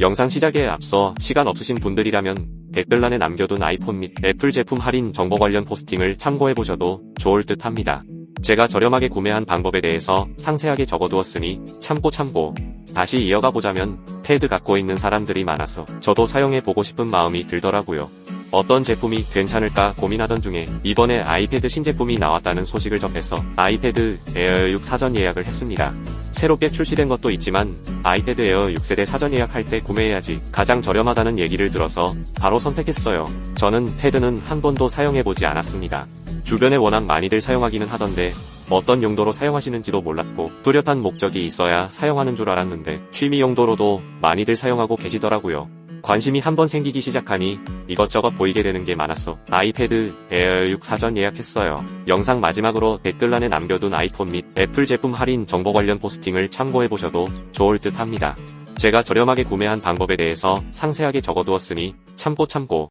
영상 시작에 앞서 시간 없으신 분들이라면 댓글란에 남겨둔 아이폰 및 애플 제품 할인 정보 관련 포스팅을 참고해보셔도 좋을 듯 합니다. 제가 저렴하게 구매한 방법에 대해서 상세하게 적어두었으니 참고 참고 다시 이어가 보자면 패드 갖고 있는 사람들이 많아서 저도 사용해보고 싶은 마음이 들더라고요. 어떤 제품이 괜찮을까 고민하던 중에 이번에 아이패드 신제품이 나왔다는 소식을 접해서 아이패드 에어 6 사전 예약을 했습니다. 새롭게 출시된 것도 있지만 아이패드 에어 6세대 사전 예약할 때 구매해야지 가장 저렴하다는 얘기를 들어서 바로 선택했어요. 저는 패드는 한 번도 사용해보지 않았습니다. 주변에 워낙 많이들 사용하기는 하던데 어떤 용도로 사용하시는지도 몰랐고 뚜렷한 목적이 있어야 사용하는 줄 알았는데 취미 용도로도 많이들 사용하고 계시더라고요. 관심이 한번 생기기 시작하니 이것저것 보이게 되는 게 많았어. 아이패드 에어 6 사전 예약했어요. 영상 마지막으로 댓글란에 남겨둔 아이폰 및 애플 제품 할인 정보 관련 포스팅을 참고해보셔도 좋을 듯 합니다. 제가 저렴하게 구매한 방법에 대해서 상세하게 적어두었으니 참고 참고